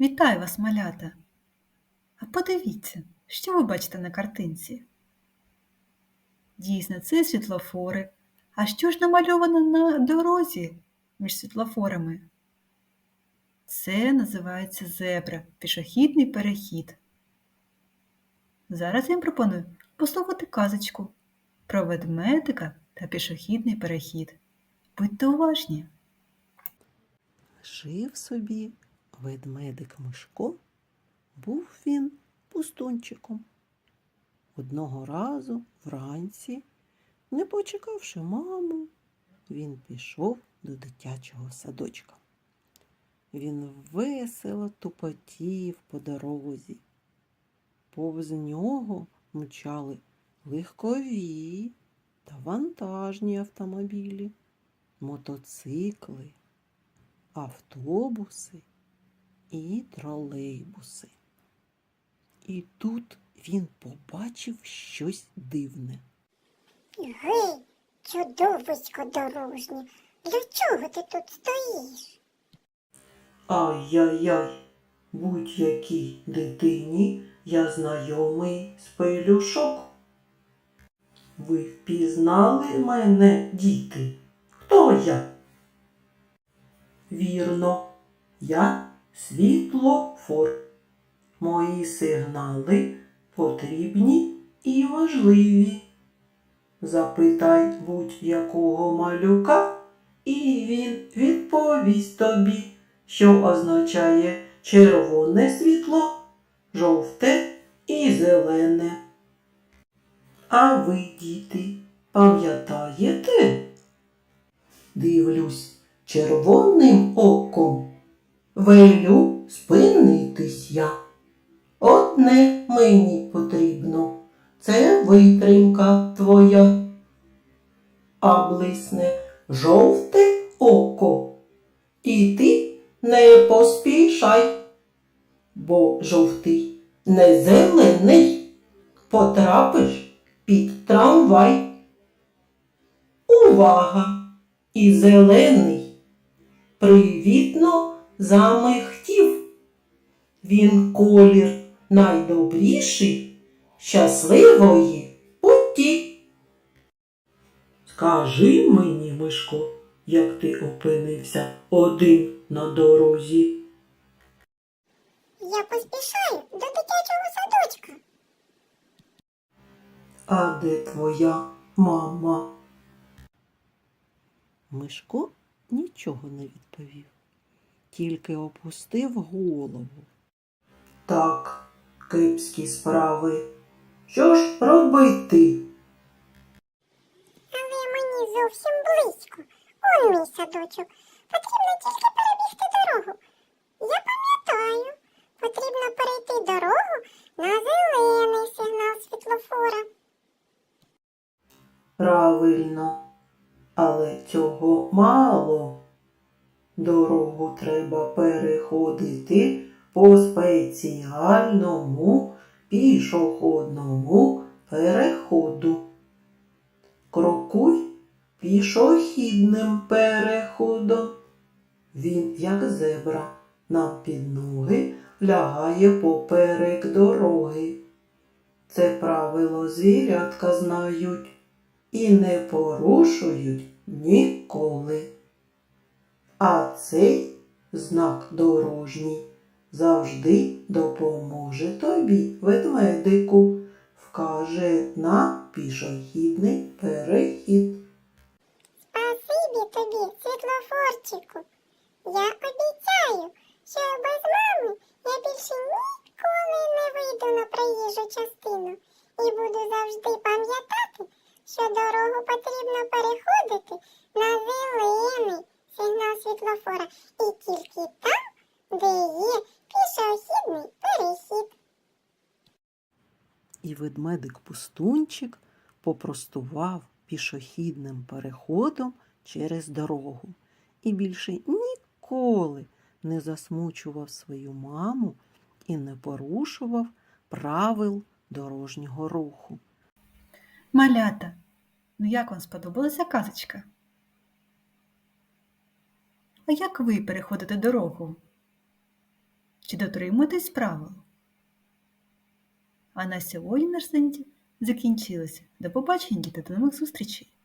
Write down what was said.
Вітаю вас, малята! А подивіться, що ви бачите на картинці? Дійсно, це світлофори. А що ж намальовано на дорозі між світлофорами? Це називається зебра, пішохідний перехід. Зараз я вам пропоную послухати казочку про ведмедика та пішохідний перехід. Будьте уважні! Жив собі ведмедик Мишко, був він пустунчиком. Одного разу вранці, не почекавши маму, він пішов до дитячого садочка. Він весело тупотів по дорозі. Повз нього мчали легкові та вантажні автомобілі, мотоцикли, автобуси і тролейбуси. І тут він побачив щось дивне. Гей, чудовисько дорожнє, для чого ти тут стоїш? Ай-яй-яй, будь-якій дитині я знайомий з пелюшок. Ви впізнали мене, діти? Хто я? Вірно, я світлофор. Мої сигнали потрібні і важливі. Запитай будь-якого малюка, і він відповість тобі, що означає червоне світло, жовте і зелене. А ви, діти, пам'ятаєте? Дивлюсь червоним оком. Велю спинитись я. Одне мені потрібно, це витримка твоя. А блисне жовте око. І ти не поспішай, бо жовтий не зелений. Потрапиш під трамвай. Увага! І зелений привітно замихтів. Він колір найдобріший, щасливої путі. Скажи мені, Мишко, як ти опинився один на дорозі? Я поспішаю до дитячого садочка. А де твоя мама? Мишко нічого не відповів, тільки опустив голову. Так, кепські справи. Що ж робити? Але мені зовсім близько. Он мій садочок. Потрібно тільки перебігти дорогу. Я пам'ятаю, потрібно перейти дорогу на зелений сигнал світлофора. Правильно, але цього мало. Дорогу треба переходити по спеціальному пішохідному переходу. Крокуй пішохідним переходом. Він, як зебра, нам під ноги лягає поперек дороги. Це правило звірятка знають і не порушують ніколи. А цей знак дорожній завжди допоможе тобі, ведмедику, вкаже на пішохідний перехід. Спасибі тобі, світлофорчику. Я обіцяю, що без мами я більше ніколи не вийду на проїжджу частину і буду завжди пам'ятати, що дорогу потрібно переходити на зелений сигнал світлофора і тільки там, де є пішохідний перехід. І ведмедик пустунчик попростував пішохідним переходом через дорогу і більше ніколи не засмучував свою маму і не порушував правил дорожнього руху. Малята, ну як вам сподобалася казочка? А як ви переходите дорогу? Чи дотримуєтесь правил? А на сьогодні наш заняття закінчилося. До побачення, діти, до нових зустрічей!